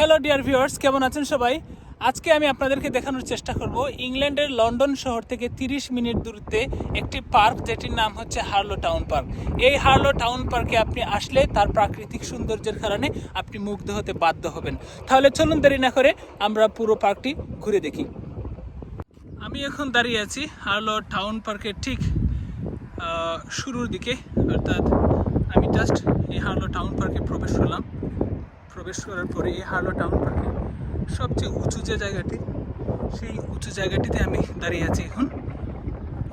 Hello dear viewers কেমন আছেন সবাই? আজকে আমি আপনাদেরকে দেখানোর চেষ্টা করব ইংল্যান্ডের লন্ডন শহর থেকে 30 মিনিট দূরত্বে একটি পার্ক যেটির নাম হচ্ছে হার্লো টাউন পার্ক। এই হার্লো টাউন পার্কে আপনি আসলে তার প্রাকৃতিক সৌন্দর্যের কারণে আপনি মুগ্ধ হতে বাধ্য হবেন। তাহলে চলুন দেরি না করে আমরা পুরো পার্কটি ঘুরে দেখি। আমি এখন দাঁড়িয়ে আছি হার্লো টাউন পার্কের ঠিক শুরুর দিকে। অর্থাৎ আমি জাস্ট এই হার্লো টাউন পার্কে প্রবেশ করলাম। প্রবেশ করার পরে এই হার্লো টাউন পার্কে। সবচেয়ে উঁচু যে জায়গাটি, সেই উঁচু জায়গাটিতে আমি দাঁড়িয়ে আছি এখন।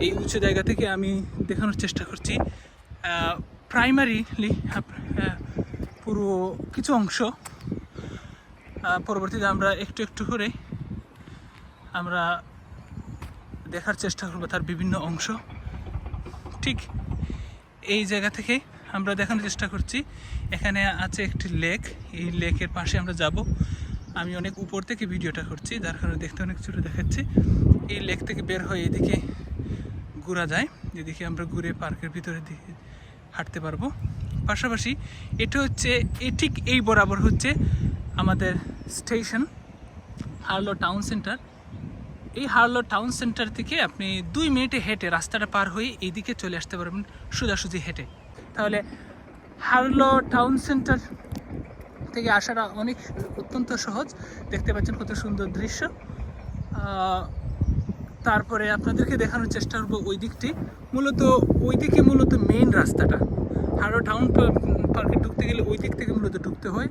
এই উঁচু জায়গা থেকে আমি দেখানোর চেষ্টা করছি প্রাইমারিলি পুরো কিছু অংশ। পরবর্তীতে আমরা একটু একটু করে আমরা দেখার চেষ্টা করব তার বিভিন্ন অংশ। ঠিক এই জায়গা থেকে আমরা দেখানোর চেষ্টা করছি এখানে আছে একটি লেক এই লেকের পাশে আমরা যাব। আমি অনেক উপর থেকে ভিডিওটা করছি, যার কারণে দেখতে অনেক ছোটো দেখাচ্ছি। এই লেক থেকে বের হয়ে এদিকে ঘোরা যায়। এদিকে আমরা ঘুরে পার্কের ভিতরে দিকে হাঁটতে পারব। পাশাপাশি এটা হচ্ছে, এ ঠিক এই বরাবর হচ্ছে আমাদের স্টেশন হার্লো টাউন সেন্টার এই হার্লো টাউন সেন্টার থেকে আপনি দুই মিনিটে হেঁটে রাস্তাটা পার হয়ে এইদিকে চলে আসতে পারবেন, সোজাসুজি হেঁটে। তাহলে হার্লো টাউন সেন্টার থেকে আসাটা অনেক অত্যন্ত সহজ। দেখতে পাচ্ছেন কত সুন্দর দৃশ্য। তারপরে আপনাদেরকে দেখানোর চেষ্টা করব ওই দিকটি। মূলত ওই দিকে মূলত মেইন রাস্তাটা। হার্লো টাউন পার্কে ঢুকতে গেলে ওই দিক থেকে মূলত ঢুকতে হয়।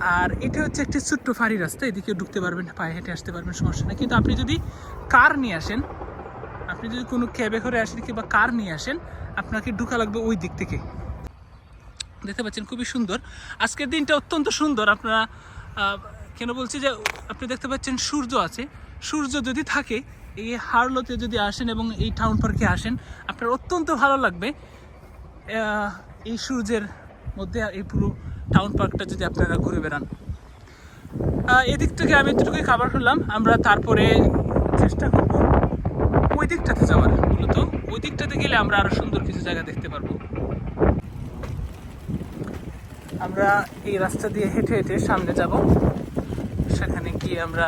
আর এটা হচ্ছে একটি ছোট্ট ফাঁড়ি রাস্তা। এদিকে ঢুকতে পারবেন, পায়ে হেঁটে আসতে পারবেন, সমস্যা নেই। কিন্তু আপনি যদি কার নিয়ে আসেন, আপনি যদি কোনো ক্যাবে করে আসেন কিংবা কার নিয়ে আসেন, আপনাকে ঢুকা লাগবে ওই দিক থেকে। দেখতে পাচ্ছেন, খুবই সুন্দর। আজকের দিনটা অত্যন্ত সুন্দর। আপনারা কেন বলছি যে আপনি দেখতে পাচ্ছেন সূর্য আছে। সূর্য যদি থাকে, এই হার্লোতে যদি আসেন এবং এই টাউন পার্কে আসেন, আপনার অত্যন্ত ভালো লাগবে। এই সূর্যের মধ্যে এই পুরো টাউন পার্কটা যদি আপনারা ঘুরে বেড়ান। এদিক থেকে আমি এতটুকুই খাবার করলাম। আমরা তারপরে চেষ্টা করব ওই দিকটাতে যাওয়ার, মূলত। ওই দিকটাতে গেলে আমরা আরও সুন্দর কিছু জায়গা দেখতে পারব। আমরা এই রাস্তা দিয়ে হেঁটে হেঁটে সামনে যাব। সেখানে গিয়ে আমরা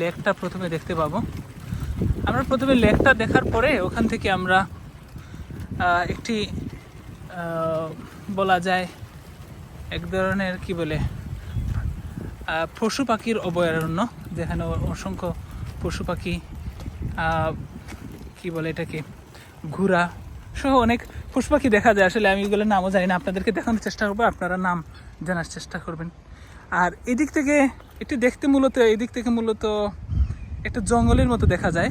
লেকটা প্রথমে দেখতে পাবো। আমরা প্রথমে লেকটা দেখার পরে ওখান থেকে আমরা একটি বলা যায় এক ধরনের কি বলে পশু পাখির অভয়ারণ্য, যেখানে অসংখ্য পশু পাখি কি বলে এটাকে, ঘোড়া সহ অনেক পশু পাখি দেখা যায়। আসলে আমি এগুলোর নামও জানি না। আপনাদেরকে দেখানোর চেষ্টা করব, আপনারা নাম জানার চেষ্টা করবেন। আর এদিক থেকে একটু দেখতে মূলত, এদিক থেকে মূলত একটা জঙ্গলের মতো দেখা যায়।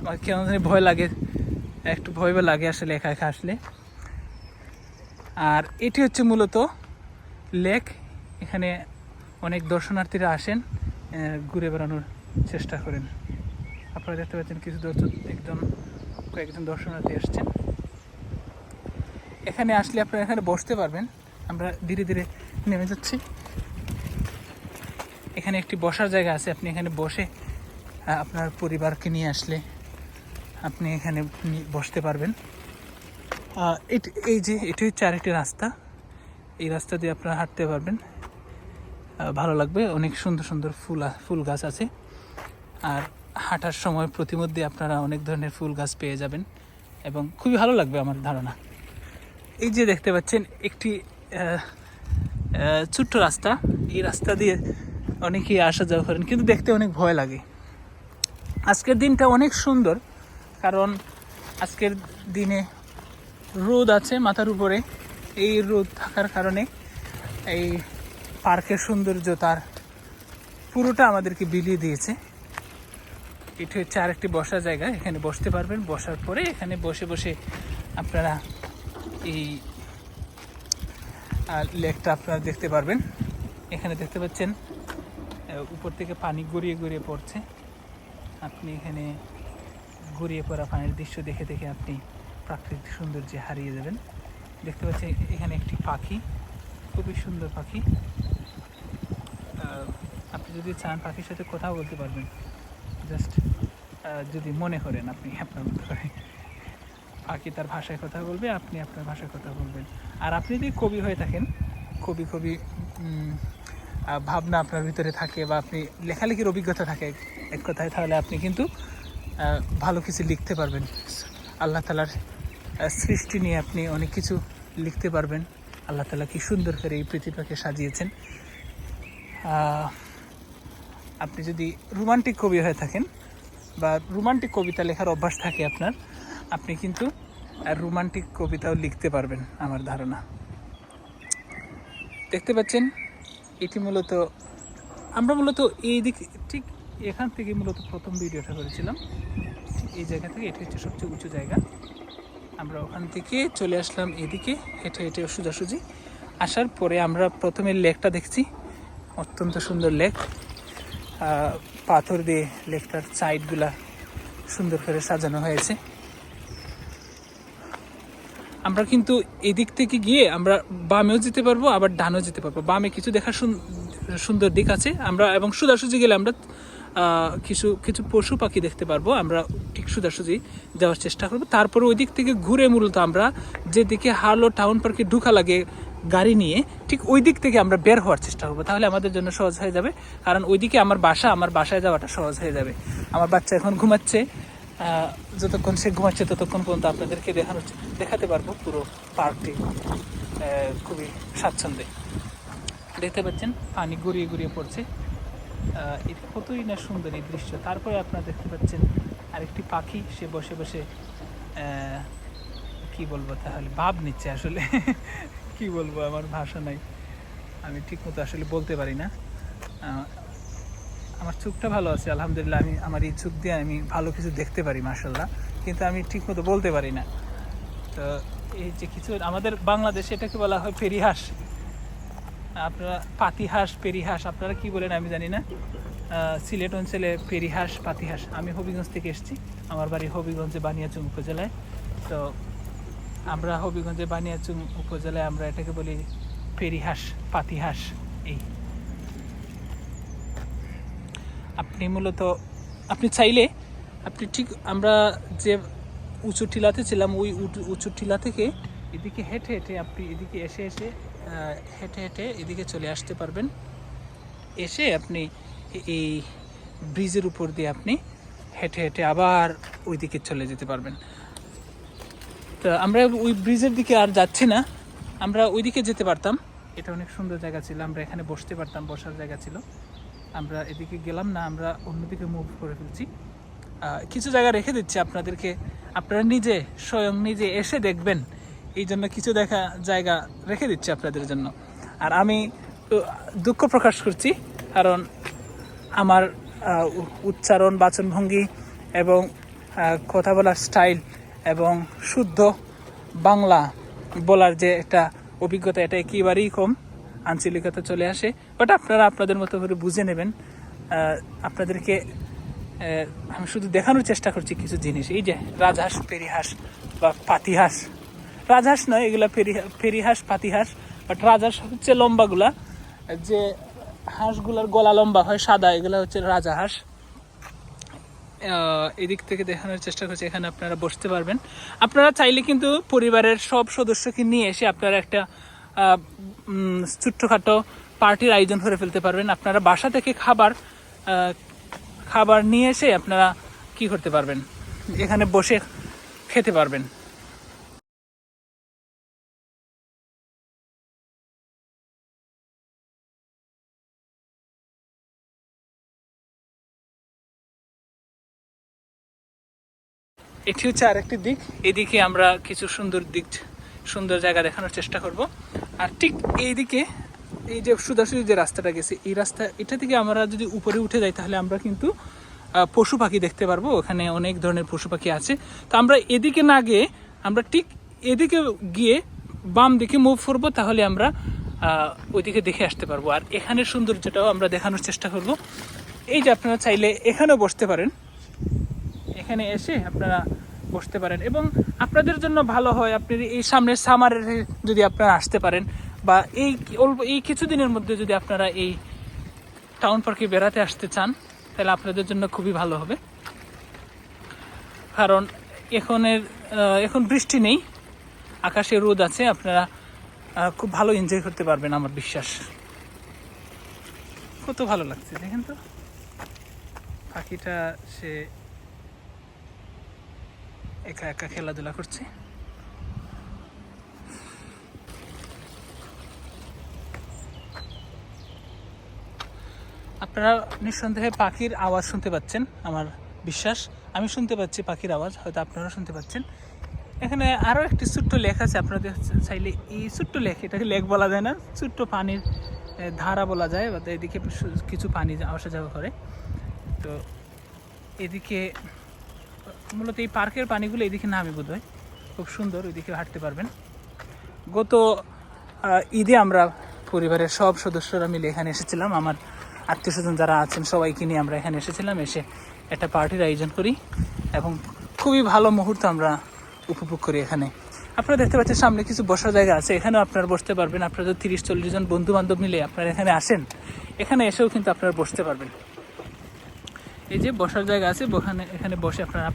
আমার কেমন জানি ভয় লাগে, একটু ভয় লাগে আসলে একা একা আসলে। আর এটি হচ্ছে মূলত লেক। এখানে অনেক দর্শনার্থীরা আসেন ঘুরে বেড়ানোর চেষ্টা করেন। আপনারা দেখতে পাচ্ছেন কিছু দর্শক, একজন, কয়েকজন দর্শনার্থী আসছেন। এখানে আসলে আপনারা এখানে বসতে পারবেন। আমরা ধীরে ধীরে নেমে যাচ্ছি। এখানে একটি বসার জায়গা আছে। আপনি এখানে বসে আপনার পরিবারকে নিয়ে আসলে আপনি এখানে বসতে পারবেন। এই যে, এটি হচ্ছে আরেকটি রাস্তা। এই রাস্তা দিয়ে আপনারা হাঁটতে পারবেন। ভালো লাগবে। অনেক সুন্দর সুন্দর ফুল ফুল গাছ আছে। আর হাঁটার সময় প্রতিমধ্যে আপনারা অনেক ধরনের ফুল গাছ পেয়ে যাবেন। এবং খুবই ভালো লাগবে আমার ধারণা। এই যে দেখতে পাচ্ছেন, একটি ছোট্ট রাস্তা। এই রাস্তা দিয়ে অনেকেই আসা যাওয়া করেন, কিন্তু দেখতে অনেক ভয় লাগে। আজকের দিনটা অনেক সুন্দর, কারণ আজকের দিনে রোদ আছে মাথার উপরে। এই রোদ থাকার কারণে এই পার্কের সৌন্দর্য তার পুরোটা আমাদেরকে বিলিয়ে দিয়েছে। এটি হচ্ছে আরেকটি বসার জায়গা, এখানে বসতে পারবেন। বসার পরে এখানে বসে বসে আপনারা এই লেকটা আপনারা দেখতে পারবেন। এখানে দেখতে পাচ্ছেন উপর থেকে পানি গড়িয়ে গড়িয়ে পড়ছে। আপনি এখানে গড়িয়ে পড়া পানির দৃশ্য দেখে দেখে আপনি প্রাকৃতিক সৌন্দর্যে হারিয়ে যাবেন। দেখতে পাচ্ছেন এখানে একটি পাখি, খুবই সুন্দর পাখি। আপনি যদি চান পাখির সাথে কথা বলতে পারবেন। জাস্ট যদি মনে করেন আপনি আপনার মতো করে। পাখি তার ভাষায় কথা বলবে, আপনি আপনার ভাষায় কথা বলবেন। আর আপনি যদি কবি হয়ে থাকেন, কবি কবি ভাবনা আপনার ভিতরে থাকে বা আপনি লেখালেখির অভিজ্ঞতা থাকে এক কথায়, তাহলে আপনি কিন্তু ভালো কিছু লিখতে পারবেন। আল্লাহ তালার সৃষ্টি নিয়ে আপনি অনেক কিছু লিখতে পারবেন। আল্লাহ তালা কি সুন্দর করে এই পৃথিবীকে সাজিয়েছেন। আপনি যদি রোমান্টিক কবি হয়ে থাকেন বা রোমান্টিক কবিতা লেখার অভ্যাস থাকে আপনার আপনি কিন্তু রোমান্টিক কবিতাও লিখতে পারবেন আমার ধারণা। দেখতে পাচ্ছেন, এটি মূলত, আমরা মূলত এই দিক, ঠিক এখান থেকে মূলত প্রথম ভিডিওটা করেছিলাম। এই জায়গা থেকে এটি হচ্ছে সবচেয়ে উঁচু জায়গা। আমরা ওখান থেকে চলে আসলাম এদিকে, হেঁটে হেঁটে সোজাসুজি। আসার পরে আমরা প্রথমে লেকটা দেখছি, অত্যন্ত সুন্দর লেক। পাথর দিয়ে লেকটার সাইডগুলা সুন্দর করে সাজানো হয়েছে। আমরা কিন্তু এদিক থেকে গিয়ে আমরা বামেও যেতে পারব, আবার ডানেও যেতে পারব। বামে কিছু দেখার সুন- সুন্দর দিক আছে। আমরা এবং সোজাসুজি গেলে আমরা কিছু কিছু পশু পাখি দেখতে পারব। আমরা ঠিক সোজাসুজি যাওয়ার চেষ্টা করব। তারপরে ওই দিক থেকে ঘুরে মূলত আমরা যেদিকে হার্লো টাউন পার্কে ঢুকা লাগে গাড়ি নিয়ে, ঠিক ওই দিক থেকে আমরা বের হওয়ার চেষ্টা করব। তাহলে আমাদের জন্য সহজ হয়ে যাবে। কারণ ওইদিকে আমার বাসা, আমার বাসায় যাওয়াটা সহজ হয়ে যাবে। আমার বাচ্চা এখন ঘুমাচ্ছে। যতক্ষণ সে ঘুমাচ্ছে ততক্ষণ পর্যন্ত আপনাদেরকে দেখানো দেখাতে পারব পুরো পার্কটি। খুবই স্বাচ্ছন্দ্যে। দেখতে পাচ্ছেন, পানি গড়িয়ে গড়িয়ে পড়ছে। এটা কতই না সুন্দর এই দৃশ্য। তারপরে আপনারা দেখতে পাচ্ছেন আরেকটি পাখি, সে বসে বসে কি বলব তাহলে, ভাব নিচ্ছে আসলে। কি বলব, আমার ভাষা নাই। আমি ঠিকমতো আসলে বলতে পারি না। আমার চোখটা ভালো আছে, আলহামদুলিল্লাহ আমি, আমার এই চোখ দিয়ে আমি ভালো কিছু দেখতে পারি মার্শাল্লাহ কিন্তু আমি ঠিকমতো বলতে পারি না। তো এই যে কিছু, আমাদের বাংলাদেশে এটাকে বলা হয় ফেরিহাস আপনারা পাতিহাঁস, পেরিহাঁস, আপনারা কি বলেন আমি জানি না। সিলেট অঞ্চলে পেরিহাঁস, পাতিহাঁস, আমি হবিগঞ্জ থেকে এসেছি। আমার বাড়ি হবিগঞ্জে বানিয়াচুং উপজেলায়। তো আমরা হবিগঞ্জে বানিয়াচুং উপজেলায় আমরা এটাকে বলি পেরিহাঁস, পাতিহাঁস, এই। আপনি মূলত, আপনি চাইলে, আপনি ঠিক আমরা যে উঁচু টিলাতে ছিলাম, ওই উঁচু- টিলা থেকে এদিকে হেঁটে হেঁটে আপনি এদিকে এসে এসে হেঁটে হেঁটে এদিকে চলে আসতে পারবেন। এসে আপনি এই ব্রিজের উপর দিয়ে আপনি হেঁটে হেঁটে আবার ওইদিকে চলে যেতে পারবেন। তো আমরা ওই ব্রিজের দিকে আর যাচ্ছি না। আমরা ওইদিকে যেতে পারতাম। এটা অনেক সুন্দর জায়গা ছিল, আমরা এখানে বসতে পারতাম, বসার জায়গা ছিল। আমরা এদিকে গেলাম না, আমরা অন্যদিকে মুভ করে ফেলছি। কিছু জায়গা রেখে দিচ্ছি আপনাদেরকে। আপনারা নিজে, স্বয়ং নিজে এসে দেখবেন। এই জন্য কিছু দেখা জায়গা রেখে দিচ্ছি আপনাদের জন্য। আর আমি দুঃখ প্রকাশ করছি, কারণ আমার উচ্চারণ, বাচনভঙ্গি এবং কথা বলার স্টাইল এবং শুদ্ধ বাংলা বলার যে একটা অভিজ্ঞতা, এটা একেবারেই কম। আঞ্চলিকতা চলে আসে বাট আপনারা আপনাদের মতো করে বুঝে নেবেন আপনাদেরকে আমি শুধু দেখানোর চেষ্টা করছি কিছু জিনিস। এই যে রাজহাঁস, পেরিহাঁস বা পাতিহাঁস। রাজহাঁস নয়, এগুলো ফেরি- ফেরিহাঁস পাতিহাঁস বাট রাজহাঁস হচ্ছে লম্বাগুলা। যে হাঁসগুলার গলা লম্বা হয় সাদা, এগুলা হচ্ছে রাজাহাঁস। এদিক থেকে দেখানোর চেষ্টা করছি, এখানে আপনারা বসতে পারবেন। আপনারা চাইলে কিন্তু পরিবারের সব সদস্যকে নিয়ে এসে আপনারা একটা ছোট্টখাটো পার্টির আয়োজন করে ফেলতে পারবেন। আপনারা বাসা থেকে খাবার খাবার নিয়ে এসে আপনারা কি করতে পারবেন? এখানে বসে খেতে পারবেন। এটি হচ্ছে আরেকটি দিক। এদিকে আমরা কিছু সুন্দর দিক, সুন্দর জায়গা দেখানোর চেষ্টা করব। আর ঠিক এইদিকে এই যে সোজাসুজি যে রাস্তাটা গেছে, এই রাস্তা, এটা থেকে আমরা যদি উপরে উঠে যাই, তাহলে আমরা কিন্তু পশু পাখি দেখতে পারব। ওখানে অনেক ধরনের পশু পাখি আছে। তো আমরা এদিকে না গিয়ে, আমরা ঠিক এদিকে গিয়ে বাম দিকে মুভ করব, তাহলে আমরা ওইদিকে দেখে আসতে পারব। আর এখানের সৌন্দর্যটাও আমরা দেখানোর চেষ্টা করব। এই যে আপনারা চাইলে এখানেও বসতে পারেন। এখানে এসে আপনারা বসতে পারেন এবং আপনাদের জন্য ভালো হয় আপনি এই সামনের সামারে যদি আপনারা আসতে পারেন বা এই অল্প, এই কিছুদিনের মধ্যে যদি আপনারা এই টাউন পার্কে বেড়াতে আসতে চান, তাহলে আপনাদের জন্য খুবই ভালো হবে। কারণ এখনের এখন বৃষ্টি নেই, আকাশে রোদ আছে, আপনারা খুব ভালো এনজয় করতে পারবেন আমার বিশ্বাস। কত ভালো লাগছে, দেখেন তো। পাখিটা সে একা একা খেলাধুলা করছে। আপনারা নিঃসন্দেহে পাখির আওয়াজ শুনতে পাচ্ছেন, আমার বিশ্বাস। আমি শুনতে পাচ্ছি পাখির আওয়াজ, হয়তো আপনারা শুনতে পাচ্ছেন। এখানে আরও একটি ছোট্ট লেখ আছে, আপনাদের চাইলে এই ছোট্ট লেখ এটাকে লেখ বলা যায় না, ছোট্ট পানির ধারা বলা যায়, বা এদিকে কিছু পানি আসা যাওয়া করে। তো এদিকে মূলত এই পার্কের পানিগুলো এদিকে নামে বোধ হয় খুব সুন্দর, ওইদিকে হাঁটতে পারবেন। গত ঈদে আমরা পরিবারের সব সদস্যরা মিলে এখানে এসেছিলাম। আমার আত্মীয় স্বজন যারা আছেন সবাইকে নিয়ে আমরা এখানে এসেছিলাম, এসে একটা পার্টির আয়োজন করি এবং খুবই ভালো মুহূর্ত আমরা উপভোগ করি এখানে। আপনারা দেখতে পাচ্ছেন সামনে কিছু বসার জায়গা আছে। এখানেও আপনারা বসতে পারবেন। আপনারা যদি তিরিশ চল্লিশ জন বন্ধু বান্ধব মিলে আপনারা এখানে আসেন, এখানে এসেও কিন্তু আপনারা বসতে পারবেন। এই যে বসার জায়গা আছে ওখানে এখানে বসে আপনারা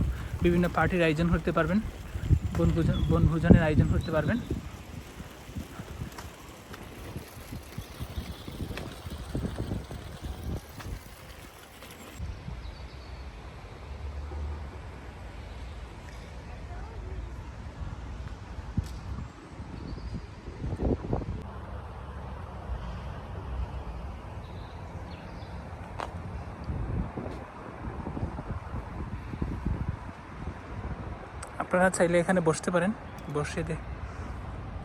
বিভিন্ন পার্টির আয়োজন করতে পারবেন, বনভোজন বনভোজনের আয়োজন করতে পারবেন। আপনারা চাইলে এখানে বসতে পারেন। বসে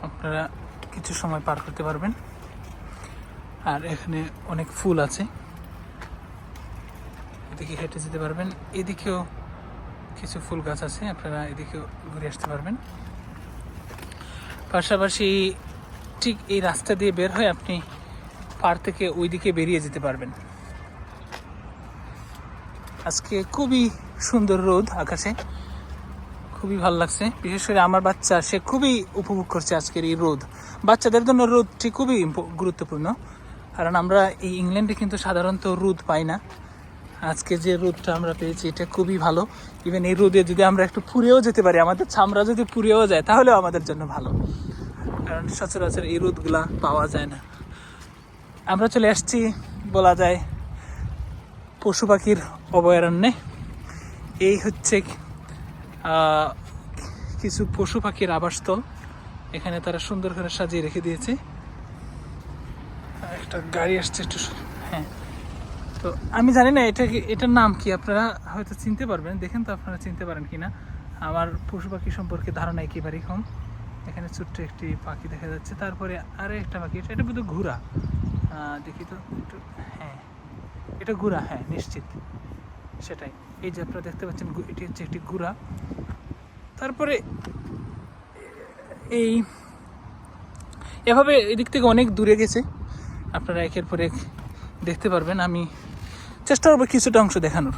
আপনারা কিছু সময় পার করতে পারবেন। আর এখানে অনেক ফুল আছে। এদিকে হেঁটে যেতে পারবেন। এদিকেও কিছু ফুল গাছ আছে। আপনারা এদিকেও ঘুরে আসতে পারবেন। পাশাপাশি ঠিক এই রাস্তা দিয়ে বের হয়ে আপনি পার থেকে ওইদিকে বেরিয়ে যেতে পারবেন। আজকে খুবই সুন্দর রোদ আকাশে। খুবই ভালো লাগছে। বিশেষ করে আমার বাচ্চা, সে খুবই উপভোগ করছে আজকের এই রোদ। বাচ্চাদের জন্য রোদটি খুবই গুরুত্বপূর্ণ। কারণ আমরা এই ইংল্যান্ডে কিন্তু সাধারণত রোদ পাই না। আজকে যে রোদটা আমরা পেয়েছি, এটা খুবই ভালো। ইভেন এই রোদে যদি আমরা একটু পুড়েও যেতে পারি, আমাদের চামড়া যদি পুড়েও যায়, তাহলেও আমাদের জন্য ভালো। কারণ সচরাচর এই রোদগুলা পাওয়া যায় না। আমরা চলে আসছি, বলা যায়, পশু পাখির অভয়ারণ্যে। এই হচ্ছে কিছু পশু পাখির আবাসস্থল। এখানে তারা সুন্দর করে সাজিয়ে রেখে দিয়েছে। একটা গাড়ি আসছে একটু হ্যাঁ। তো আমি জানি না এটা এটার নাম কি, আপনারা হয়তো চিনতে পারবেন। দেখেন তো আপনারা চিনতে পারেন কি না আমার পশু পাখি সম্পর্কে ধারণা একেবারেই কম। এখানে ছোট্ট একটি পাখি দেখা যাচ্ছে। তারপরে আরও একটা পাখি, এটা এটা বোধহয় ঘোড়া। দেখি তো একটু হ্যাঁ। এটা ঘোড়া হ্যাঁ নিশ্চিত। সেটাই। এই যে আপনারা দেখতে পাচ্ছেন এটি হচ্ছে একটি গুড়া। তারপরে এই এভাবে এদিক থেকে অনেক দূরে গেছে। আপনারা একের পর এক দেখতে পারবেন। আমি চেষ্টা করব কিছুটা অংশ দেখানোর।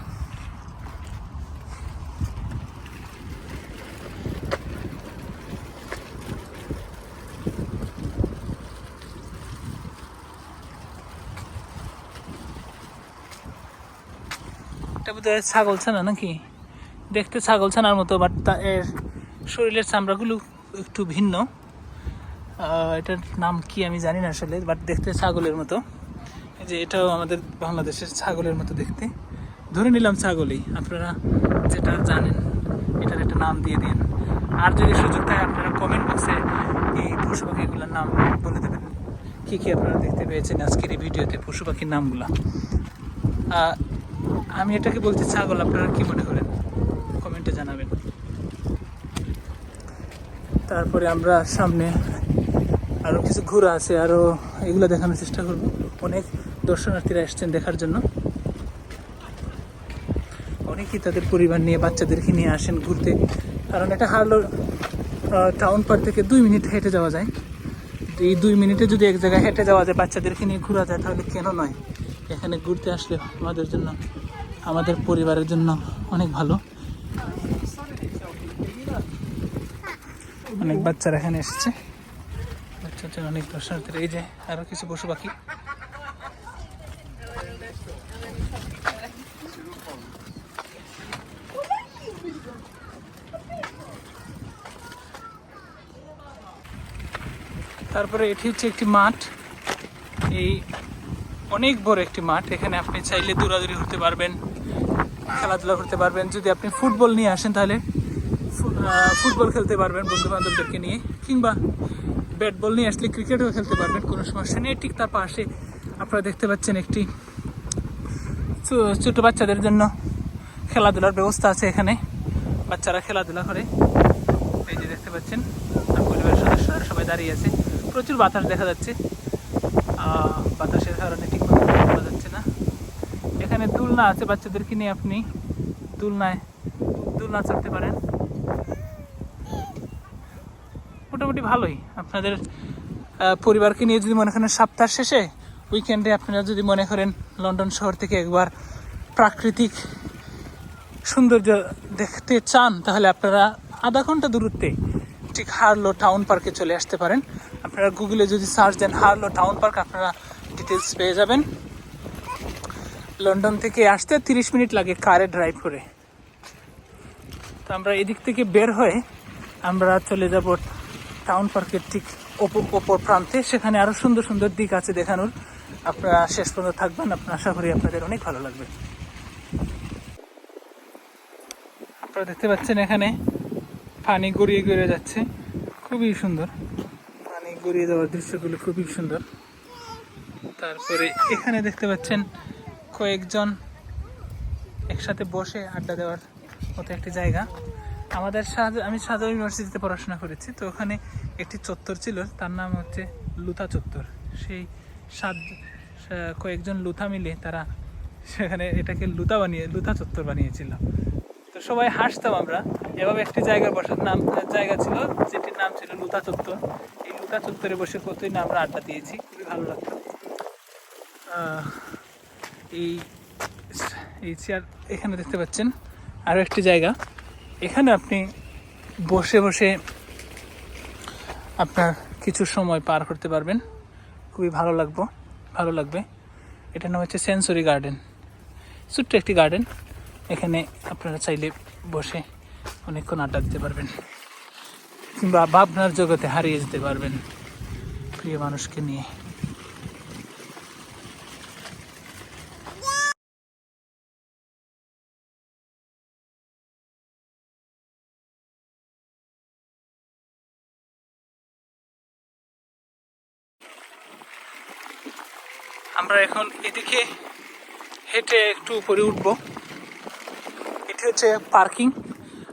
বোধহয় ছাগল ছানা নাকি? দেখতে ছাগল ছানার মতো বাট তা এর শরীরের চামড়াগুলো একটু ভিন্ন। এটার নাম কি আমি জানি না আসলে বাট দেখতে ছাগলের মতো। যে এটাও আমাদের বাংলাদেশের ছাগলের মতো দেখতে। ধরে নিলাম ছাগলই, আপনারা যেটা জানেন, এটার একটা নাম দিয়ে দিন। আর যদি সুযোগ থাকে, আপনারা কমেন্ট বক্সে এই পশু পাখিগুলোর নাম বলে দেবেন। কী কী আপনারা দেখতে পেয়েছেন আজকের এই ভিডিওতে পশু পাখির নামগুলা? আমি এটাকে বলছি ছাগল, আপনারা কি মনে করেন? কমেন্টে জানাবেন। তারপরে আমরা সামনে আরও কিছু ঘোরা আছে আরও এগুলো দেখানোর চেষ্টা করব। অনেক দর্শনার্থীরা এসছেন দেখার জন্য। অনেকেই তাদের পরিবার নিয়ে বাচ্চাদেরকে নিয়ে আসেন ঘুরতে। কারণ এটা হারলো টাউন পার্ক থেকে দুই মিনিট হেঁটে যাওয়া যায়। এই দুই মিনিটে যদি এক জায়গায় হেঁটে যাওয়া যায়, বাচ্চাদেরকে নিয়ে ঘোরা যায়, তাহলে কেন নয়? এখানে ঘুরতে আসলে আমাদের জন্য আমাদের পরিবারের জন্য অনেক ভালো। অনেক বাচ্চারা এখানে এসেছে। বাচ্চাদের অনেক দর্শনার্থীরা। এই যে আরও কিছু পশু পাখি। তারপরে এটি হচ্ছে একটি মাঠ। এই অনেক বড় একটি মাঠ। এখানে আপনি চাইলে দৌড়াদৌড়ি করতে পারবেন। খেলাধুলা করতে পারবেন। যদি আপনি ফুটবল নিয়ে আসেন তাহলে ফুটবল খেলতে পারবেন বন্ধু বান্ধবদেরকে নিয়ে কিংবা ব্যাট বল নিয়ে আসলে ক্রিকেটও খেলতে পারবেন কোনো সমস্যা নেই। ঠিক তার পাশে আপনারা দেখতে পাচ্ছেন একটি ছোট বাচ্চাদের জন্য খেলাধুলার ব্যবস্থা আছে এখানে। বাচ্চারা খেলাধুলা করে। এই যে দেখতে পাচ্ছেন পরিবারের সদস্যরা সবাই দাঁড়িয়ে আছে। প্রচুর বাতাস দেখা যাচ্ছে। আহ, বাতাসের কারণে ঠিক মতো কথা বলা যাচ্ছে না এখানে দুলনা আছে বাচ্চাদেরকে নিয়ে আপনি দুলনায় দুলনা চড়তে পারেন। মোটামুটি ভালোই। আপনাদের পরিবারকে নিয়ে যদি মনে করেন সপ্তাহ শেষে উইকেন্ডে আপনারা যদি মনে করেন লন্ডন শহর থেকে একবার প্রাকৃতিক সৌন্দর্য দেখতে চান, তাহলে আপনারা আধা ঘণ্টা দূরত্বে ঠিক হারলো টাউন পার্কে চলে আসতে পারেন। আপনারা গুগলে যদি সার্চ দেন হারলো টাউন পার্ক, আপনারা ডিটেলস পেয়ে যাবেন। লন্ডন থেকে আসতে তিরিশ মিনিট লাগে কারে ড্রাইভ করে। তো আমরা এদিক থেকে বের হয়ে আমরা চলে যাব টাউন পার্কের ঠিক ওপর প্রান্তে। সেখানে আরও সুন্দর সুন্দর দিক আছে দেখানোর। আপনারা শেষ পর্যন্ত থাকবেন। আপনার আশা করি আপনাদের অনেক ভালো লাগবে। আপনারা দেখতে পাচ্ছেন এখানে পানি গড়িয়ে গড়িয়ে যাচ্ছে। খুবই সুন্দর। পানি গড়িয়ে যাওয়ার দৃশ্যগুলো খুবই সুন্দর। তারপরে এখানে দেখতে পাচ্ছেন কয়েকজন একসাথে বসে আড্ডা দেওয়ার মতো একটি জায়গা। আমাদের শাহজ- আমি শাহজাহান ইউনিভার্সিটিতে পড়াশোনা করেছি, তো ওখানে একটি চত্বর ছিল, তার নাম হচ্ছে লুথা চত্বর। সেই সাত কয়েকজন লুথা মিলে তারা সেখানে এটাকে লুতা বানিয়ে লুথা চত্বর বানিয়েছিল। তো সবাই হাসতাম আমরা। এভাবে একটি জায়গায় বসার নাম জায়গা ছিল, যেটির নাম ছিল লুতা চত্বর। এই লুতা চত্বরে বসে কতই আমরা আড্ডা দিয়েছি, খুবই ভালো লাগতো। এই এই চেয়ার এখানে দেখতে পাচ্ছেন। আরও একটি জায়গা। এখানে আপনি বসে বসে আপনার কিছু সময় পার করতে পারবেন। খুবই ভালো লাগবো, ভালো লাগবে। এটার নাম হচ্ছে সেন্সরি গার্ডেন ছোট্ট একটি গার্ডেন এখানে আপনারা চাইলে বসে অনেকক্ষণ আড্ডা দিতে পারবেন। কিংবা ভাবনার জগতে হারিয়ে যেতে পারবেন। প্রিয় মানুষকে নিয়ে। আমরা এখন এদিকে হেঁটে একটু উপরে উঠবো। এটি হচ্ছে পার্কিং।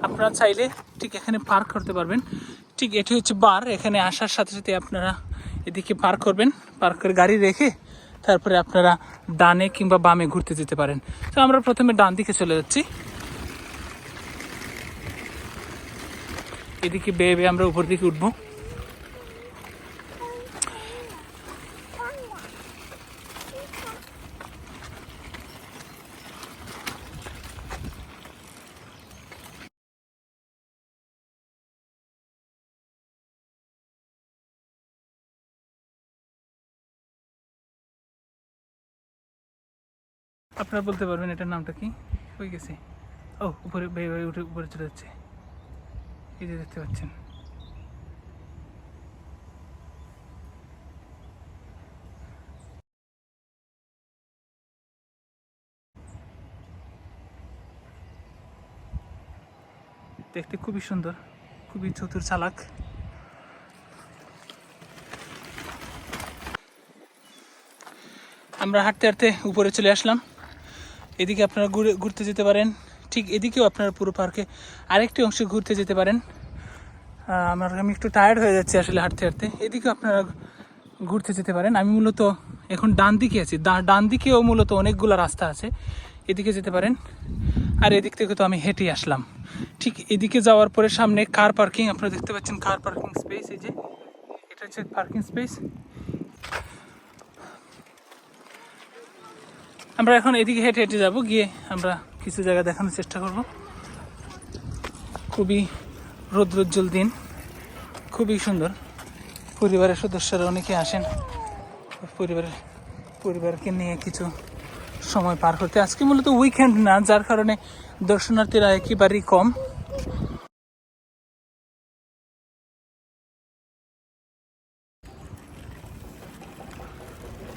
আপনারা চাইলে ঠিক এখানে পার্ক করতে পারবেন। ঠিক এটি হচ্ছে বার। এখানে আসার সাথে সাথে আপনারা এদিকে পার্ক করবেন। পার্ক করে গাড়ি রেখে তারপরে আপনারা ডানে কিংবা বামে ঘুরতে যেতে পারেন। তো আমরা প্রথমে ডান দিকে চলে যাচ্ছি। এদিকে বেয়ে বেয়ে আমরা উপর দিকে উঠবো। আপনারা বলতে পারবেন এটার নামটা কি? হয়ে গেছে। ও, উপরে বেয়ে উঠে উপরে চলে যাচ্ছে। এই যে দেখতে পাচ্ছেন। দেখতে খুবই সুন্দর, খুবই চতুর চালাক। আমরা হাঁটতে হাঁটতে উপরে চলে আসলাম। এদিকে আপনারা ঘুরে ঘুরতে যেতে পারেন। ঠিক এদিকেও আপনারা পুরো পার্কে আরেকটি অংশে ঘুরতে যেতে পারেন। আমার আমি একটু টায়ার্ড হয়ে যাচ্ছি আসলে হাঁটতে হাঁটতে। এদিকেও আপনারা ঘুরতে যেতে পারেন। আমি মূলত এখন ডান দিকে আছি। ডান দিকেও মূলত অনেকগুলো রাস্তা আছে। এদিকে যেতে পারেন। আর এদিক থেকে তো আমি হেঁটেই আসলাম। ঠিক এদিকে যাওয়ার পরে সামনে কার পার্কিং আপনারা দেখতে পাচ্ছেন কার পার্কিং স্পেস এই যে। এটা হচ্ছে পার্কিং স্পেস আমরা এখন এদিকে হেঁটে হেঁটে যাব, গিয়ে আমরা কিছু জায়গা দেখানোর চেষ্টা করব। খুবই রৌদ্রোজ্জ্বল দিন, খুবই সুন্দর। পরিবারের সদস্যরা অনেকে আসেন, পরিবারের, পরিবারকে নিয়ে কিছু সময় পার করতে। আজকে মূলত উইকেন্ড না, যার কারণে দর্শনার্থীরা একেবারেই কম।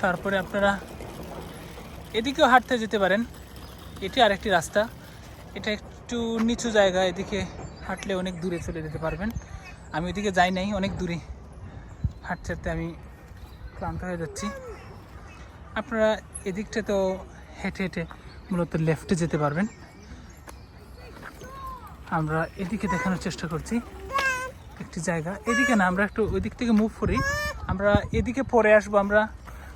তারপরে আপনারা এদিকেও হাঁটতে যেতে পারেন। এটি আরেকটি রাস্তা। এটা একটু নিচু জায়গা, এদিকে হাঁটলে অনেক দূরে চলে যেতে পারবেন। আমি ওইদিকে যাই নাই, অনেক দূরে হাঁটতে হাঁটতে আমি ক্লান্ত হয়ে যাচ্ছি। আপনারা এদিকটা তো হেঁটে হেঁটে মূলত লেফটে যেতে পারবেন। আমরা এদিকে দেখানোর চেষ্টা করছি একটি জায়গা। এদিকে না, আমরা একটু ওই দিক থেকে মুভ করি। আমরা এদিকে পরে আসব, আমরা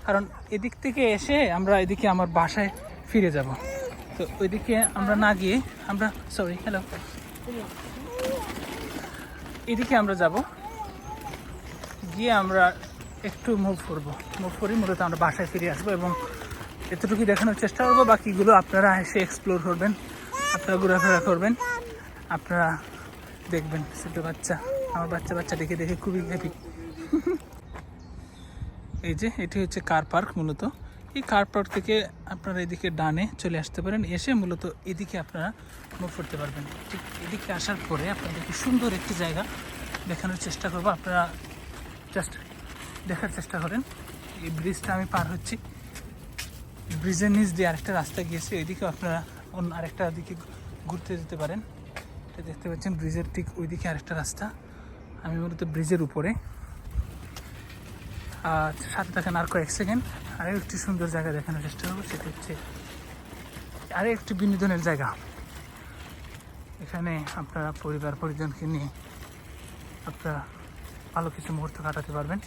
কারণ এদিক থেকে এসে আমরা এদিকে আমার বাসায় ফিরে যাব। তো ওইদিকে আমরা না গিয়ে আমরা সরি হ্যালো এদিকে আমরা যাব। গিয়ে আমরা একটু মুভ করব। মুভ করি মূলত আমরা বাসায় ফিরে আসব এবং এতটুকু দেখানোর চেষ্টা করব। বাকিগুলো আপনারা এসে এক্সপ্লোর করবেন, আপনারা ঘোরাফেরা করবেন, আপনারা দেখবেন। ছোটো বাচ্চা, আমার বাচ্চা বাচ্চা দেখে দেখে খুবই হ্যাপি এই যে, এটি হচ্ছে কার পার্ক মূলত। এই কার পার্ক থেকে আপনারা এদিকে ডানে চলে আসতে পারেন। এসে মূলত এদিকে আপনারা মুভ করতে পারবেন। ঠিক এদিকে আসার পরে আপনাদেরকে সুন্দর একটি জায়গা দেখানোর চেষ্টা করব। আপনারা জাস্ট দেখার চেষ্টা করেন। এই ব্রিজটা আমি পার হচ্ছি। ব্রিজের নিচ দিয়ে আরেকটা রাস্তা গিয়েছে। এদিকে আপনারা অন্য আরেকটা দিকে ঘুরতে যেতে পারেন। এটা দেখতে পাচ্ছেন ব্রিজের ঠিক ওইদিকে আরেকটা রাস্তা। আমি মূলত ব্রিজের উপরে। আর সাথে থাকেন আর কয়েক সেকেন্ড আরও একটি সুন্দর জায়গা দেখানোর চেষ্টা করব, সেটা হচ্ছে আরও একটি বিনোদনের জায়গা। এখানে আপনারা পরিবার পরিজনকে নিয়ে আপনারা ভালো কিছু মুহূর্ত কাটাতে পারবেন।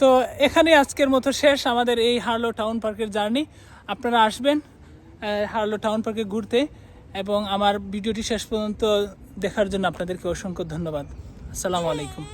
সো এখানে আজকের মতো শেষ আমাদের এই হার্লো টাউন পার্কের জার্নি। আপনারা আসবেন হারলো টাউন পার্কে ঘুরতে এবং আমার ভিডিওটি শেষ পর্যন্ত দেখার জন্য আপনাদেরকে অসংখ্য ধন্যবাদ। আসসালামু আলাইকুম।